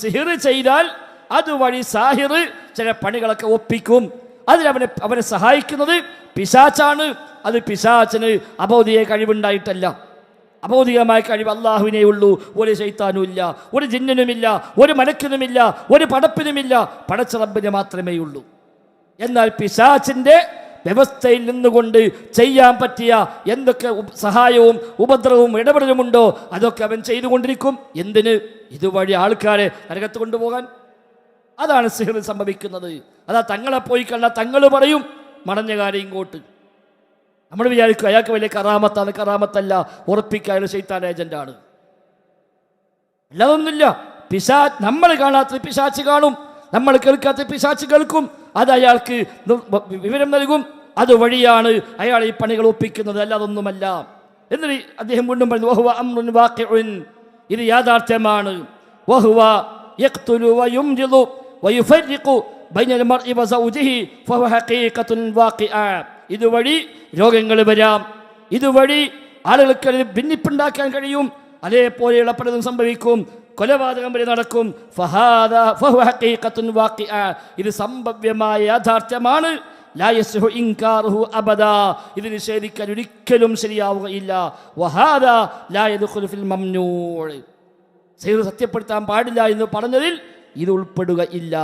സിഹിർ ചെയ്താൽ അതുവഴി സാഹിർ ചില പണികളൊക്കെ ഒപ്പിക്കും. അതിനവനെ അവനെ സഹായിക്കുന്നത് പിശാച്ചാണ്. അത് പിശാച്ചിന് അബോധിക കഴിവുണ്ടായിട്ടല്ല. അബോധികമായ കഴിവ് അള്ളാഹുവിനേ ഉള്ളൂ. ഒരു ശൈത്താനുമില്ല ഒരു ജിന്നിനുമില്ല ഒരു മലക്കിനുമില്ല ഒരു പടപ്പിനുമില്ല. പടച്ച റബ്ബിന് മാത്രമേ ഉള്ളൂ. എന്നാൽ പിശാച്ചിന്റെ വ്യവസ്ഥയിൽ നിന്നുകൊണ്ട് ചെയ്യാൻ പറ്റിയ എന്തൊക്കെ സഹായവും ഉപദ്രവവും ഇടപെടലുമുണ്ടോ അതൊക്കെ അവൻ ചെയ്തുകൊണ്ടിരിക്കും. എന്തിന്? ഇതുവഴി ആൾക്കാരെ നരകത്ത് കൊണ്ടുപോകാൻ. അതാണ് സിഹിർ സംഭവിക്കുന്നത്. അതാ തങ്ങളെ പോയി കണ്ട തങ്ങൾ പറയും മടഞ്ഞ കാര്യം ഇങ്ങോട്ട്. നമ്മൾ വിചാരിക്കും അയാൾക്ക് വലിയ കറാമത്താണ്. കറാമത്തല്ല ഉറപ്പിക്കുക അയാൾ ശൈത്താൻ ഏജന്റാണ്. അല്ലാതൊന്നുമില്ല. പിശാ നമ്മൾ കാണാത്ത പിശാച്ച് കാണും. നമ്മൾ കേൾക്കാത്ത പിശാച്ച് കേൾക്കും. അത് അയാൾക്ക് വിവരം നൽകും. അതുവഴിയാണ് അയാൾ ഈ പണികൾ ഒപ്പിക്കുന്നത് അല്ലാതൊന്നുമല്ല എന്നിട്ട് അദ്ദേഹം വീണ്ടും പറഞ്ഞു വഹുവ അമ്രുൻ വാഖിഉൻ. ഇത് യാഥാർത്ഥ്യമാണ്. വഹുവ യഖ്തുലു ബൈനൽ മർഇ വസൗജിഹി ഇതുവഴി രോഗങ്ങൾ വരാം. ഇതുവഴി ആളുകൾക്ക് ഭിന്നിപ്പുണ്ടാക്കാൻ കഴിയും. അതേപോലെയുള്ള പലതും സംഭവിക്കും. കൊലപാതകം വരെ നടക്കും. ഇത് സംഭവ്യമായ യാഥാർത്ഥ്യമാണ്. ഇത് നിഷേധിക്കാൻ ഒരിക്കലും ശരിയാവുകയില്ല. സൈർ സത്യപ്പെടുത്താൻ പാടില്ല എന്ന് പറഞ്ഞതിൽ ഇത് ഉൾപ്പെടുകയില്ല.